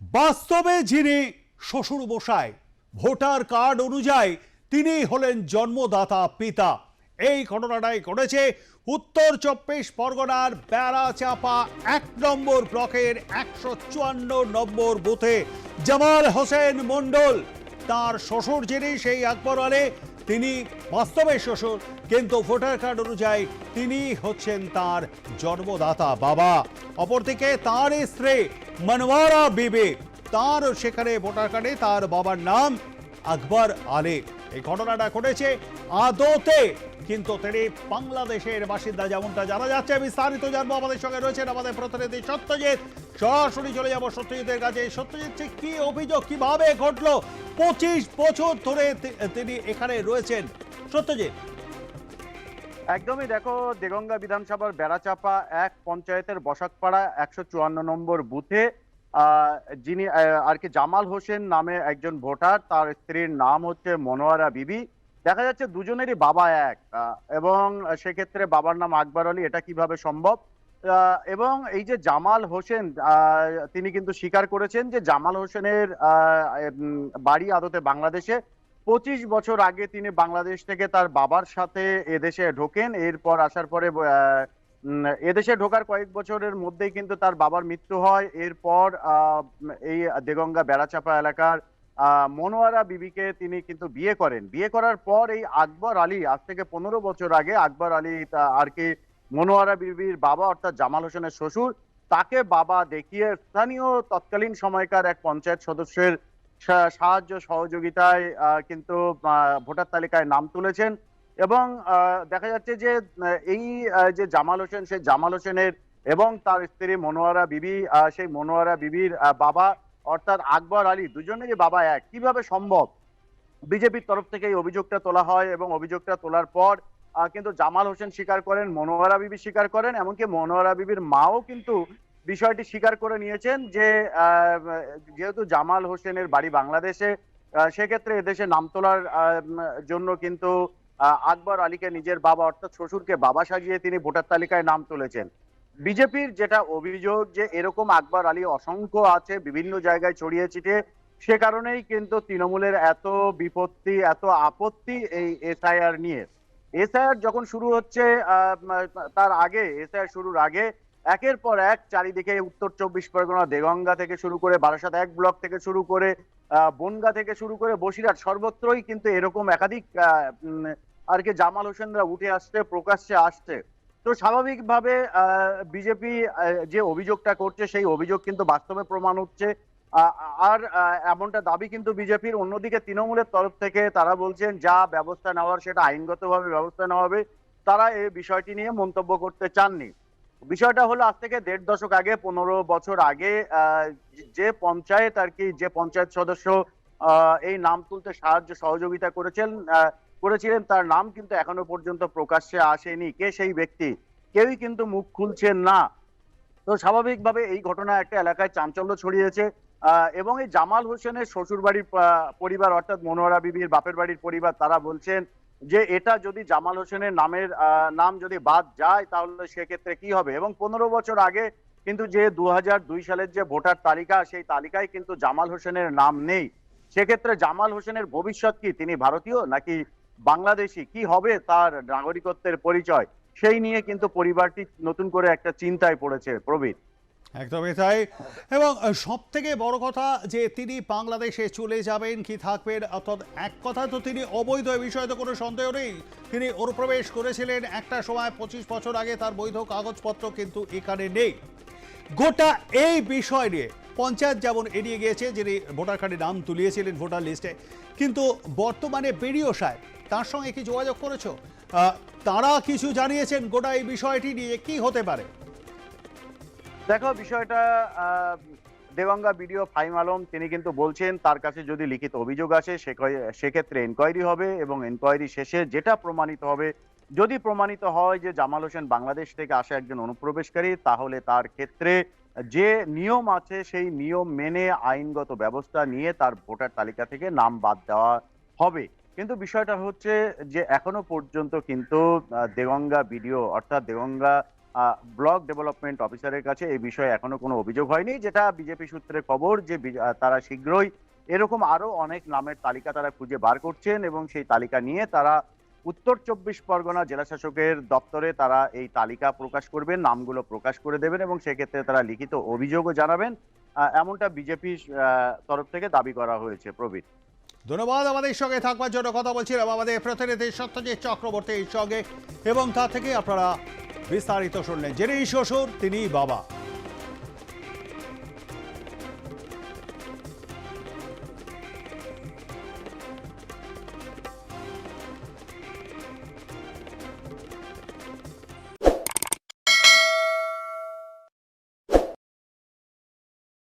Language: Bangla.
বাস্তবে যিনি শ্বশুর বসায় ভোটার কার্ড অনুযায়ী তিনি হলেন জন্মদাতা পিতা। এই ঘটনাটাই ঘটেছে উত্তর চব্বিশ পরগনার বেড়াচাপা এক নম্বর ব্লকের একশো চুয়ান্ন নম্বর বুথে। জামাল হোসেন মণ্ডল, তার শ্বশুর যিনি সেই আকবর আলী তিনি বাস্তবে শ্বশুর, কিন্তু ভোটার কার্ড অনুযায়ী তিনি হচ্ছেন তার জন্মদাতা বাবা। অপরদিকে তার স্ত্রী মনোয়ারা বিবি, তার সেখানে ভোটার কার্ডে তার বাবার নাম আকবর আলী। এই ঘটনাটা ঘটেছে আদতে, কিন্তু তিনি বাংলাদেশের বাসিন্দা যেমনটা জানা যাচ্ছে বিস্তারিত জানব। আমাদের সঙ্গে রয়েছেন আমাদের প্রতিনিধি সত্যজিৎ। সরাসরি চলে যাব সত্যজিতের কাছে। সত্যজিৎ কি অভিযোগ, কীভাবে ঘটলো? পঁচিশ বছর ধরে তিনি এখানে রয়েছেন। সত্যজিৎ। একদমই দেখো, দেগঙ্গা বিধানসভার বেড়াচাপা এক পঞ্চায়েতের বসাকপাড়া একশো চুয়ান্ন নম্বর বুথে। যিনি আর কি জামাল হোসেন নামে একজন ভোটার, তার স্ত্রীর নাম হচ্ছে মনোয়ারা বিবি। দেখা যাচ্ছে দুজনেরই বাবা এক এবং সেক্ষেত্রে বাবার নাম আকবর আলী, এটা কীভাবে সম্ভব? এবং এই যে জামাল হোসেন তিনি কিন্তু স্বীকার করেছেন যে জামাল হোসেনের বাড়ি আদতে বাংলাদেশে। পঁচিশ বছর আগে তিনি বাংলাদেশ থেকে তার বাবার সাথে এদেশে ঢোকেন। এরপর আসার পরে এদেশে ঢোকার কয়েক বছরের মধ্যেই কিন্তু তার বাবার মৃত্যু হয়। এরপর এই দেগঙ্গা বেড়াচাপা এলাকার মনোয়ারা বিবিকে তিনি কিন্তু বিয়ে করেন। বিয়ে করার পর এই আকবর আলী, আজ থেকে পনেরো বছর আগে আকবর আলী আর কি মনোয়ারা বিবির বাবা, অর্থাৎ জামাল হোসেনের শ্বশুর, তাকে বাবা দেখিয়ে স্থানীয় তৎকালীন সময়কার এক পঞ্চায়েত সদস্যের সাহায্য সহযোগিতায় কিন্তু ভোটার তালিকায় নাম তুলেছেন এবং দেখা যাচ্ছে যে এই যে জামাল হোসেন, সেই জামাল হোসেনের এবং তার স্ত্রী মনোয়ারা বিবি সেই মনোয়ারা বিবির বাবা অর্থাৎ আকবর আলী দুজনেরই বাবা এক। কীভাবে সম্ভব? বিজেপির তরফ থেকে এই অভিযোগটা তোলা হয় এবং অভিযোগটা তোলার পর কিন্তু জামাল হোসেন স্বীকার করেন, মনোয়ারা বিবি স্বীকার করেন, এমনকি মনোয়ারা বিবির মাও কিন্তু বিষয়টি স্বীকার করে নিয়েছেন যে যেহেতু জামাল হোসেনের বাড়ি বাংলাদেশে সেক্ষেত্রে এদেশে নাম তোলার জন্য কিন্তু আকবর আলীকে নিজের বাবা অর্থাৎ শ্বশুরকে বাবা সাজিয়ে তিনি ভোটার তালিকায় নাম তুলেছেন। বিজেপির যেটা অভিযোগ যে, এরকম আকবর আলী অসংখ্য আছে, বিভিন্ন জায়গায় ছড়িয়ে ছিটিয়ে সে কারণেই কিন্তু তৃণমূলের এত বিপত্তি, এত আপত্তি এই এসআইআর নিয়ে। এসআইআর যখন শুরু হচ্ছে তার আগে, এসআইআর শুরুর আগে একের পর এক চারিদিকে উত্তর চব্বিশ পরগনা, দেগঙ্গা থেকে শুরু করে বারাসাত এক ব্লক থেকে শুরু করে বনগা থেকে শুরু করে বসিরহাট সর্বত্রই কিন্তু এরকম একাধিক আর কি জামাল হোসেনরা উঠে আসছে, প্রকাশ্যে আসছে। তো স্বাভাবিকভাবে বিজেপি যে অভিযোগটা করছে সেই অভিযোগ কিন্তু বাস্তবে প্রমাণ হচ্ছে। আর এমনটা দাবি কিন্তু বিজেপির। অন্যদিকে তৃণমূলের তরফ থেকে তারা বলছেন, যা ব্যবস্থা নেওয়ার সেটা আইনগতভাবে ব্যবস্থা নেওয়া হবে। তারা এই বিষয়টি নিয়ে মন্তব্য করতে চাননি। বিষয়টা হলো আজ থেকে দেড় দশক আগে, পনেরো বছর আগে যে পঞ্চায়েত আর কি, যে পঞ্চায়েত সদস্য এই নাম তুলতে সাহায্য সহযোগিতা করেছেন করেছিলেন তার নাম কিন্তু এখনও পর্যন্ত প্রকাশ্যে আসেনি। কে সেই ব্যক্তি? কেউই কিন্তু মুখ খুলছেন না। তো স্বাভাবিকভাবে এই ঘটনা একটা এলাকায় চাঞ্চল্য ছড়িয়েছে এবং এই জামাল হোসেনের শ্বশুর বাড়ির পরিবার অর্থাৎ মনোয়ারা বিবির বাপের বাড়ির পরিবার, তারা বলছেন যে এটা যদি জামাল হোসেনের নামের নাম যদি বাদ যায়, তাহলে সেক্ষেত্রে কি হবে? এবং পনেরো বছর আগে কিন্তু যে দু হাজার দুই সালের যে ভোটার তালিকা, সেই তালিকায় কিন্তু জামাল হোসেনের নাম নেই। সেক্ষেত্রে জামাল হোসেনের ভবিষ্যৎ কি? তিনি ভারতীয় নাকি বাংলাদেশি? কি হবে তার নাগরিকত্বের পরিচয়? সেই নিয়ে কিন্তু পরিবারটি নতুন করে একটা চিন্তায় পড়েছে প্রবীর। একদমই তাই। এবং সব থেকে বড় কথা যে তিনি বাংলাদেশে চলে যাবেন কি থাকবেন অর্থাৎ এক কথা তো তিনি অবৈধ বিষয়ে তো কোনো সন্দেহ নেই। তিনি অনুপ্রবেশ করেছিলেন একটা সময় পঁচিশ বছর আগে, তার বৈধ কাগজপত্র কিন্তু এখানে নেই। গোটা এই বিষয় নিয়ে পঞ্চায়েত যেমন এড়িয়ে গিয়েছে, যিনি ভোটার কার্ডে নাম তুলিয়েছিলেন ভোটার লিস্টে, কিন্তু বর্তমানে বিডিও সাহেব, তার সঙ্গে কি যোগাযোগ করেছ? তারা কিছু জানিয়েছেন গোটা এই বিষয়টি নিয়ে, কি হতে পারে? দেখো, বিষয়টা দেবাঙ্গা বিডিও ফাইম আলম, তিনি কিন্তু বলছেন, তার কাছে যদি লিখিত অভিযোগ আসে সেক্ষেত্রে এনকোয়ারি হবে এবং এনকোয়ারি শেষে যেটা প্রমাণিত হবে, যদি প্রমাণিত হয় যে জামাল হোসেন বাংলাদেশ থেকে আসা একজন অনুপ্রবেশকারী, তাহলে তার ক্ষেত্রে যে নিয়ম আছে, সেই নিয়ম মেনে আইনগত ব্যবস্থা নিয়ে তার ভোটার তালিকা থেকে নাম বাদ দেওয়া হবে। কিন্তু বিষয়টা হচ্ছে যে এখনও পর্যন্ত কিন্তু দেগঙ্গা বিডিও, অর্থাৎ দেগঙ্গা ব্লক ডেভেলপমেন্ট অফিসারের কাছে এই বিষয়ে এখনও কোনো অভিযোগ হয়নি, যেটা বিজেপি সূত্রে খবর যে তারা শীঘ্রই এরকম আরও অনেক নামের তালিকা তারা খুঁজে বার করছেন এবং সেই তালিকা নিয়ে তারা উত্তর চব্বিশ পরগনা জেলা শাসকের দপ্তরে তারা এই তালিকা প্রকাশ করবেন, নামগুলো প্রকাশ করে দেবেন এবং সেক্ষেত্রে তারা লিখিত অভিযোগও জানাবেন। এমনটা বিজেপি তরফ থেকে দাবি করা হয়েছে, প্রবীর। ধন্যবাদ, আমাদের সঙ্গে থাকবার জন্য কথা বলছিলাম আমাদের প্রতিনিধি সত্যজিৎ চক্রবর্তীর সঙ্গে এবং তা থেকে আপনারা বিস্তারিত শুনলেন যিনি শ্বশুর তিনি বাবা।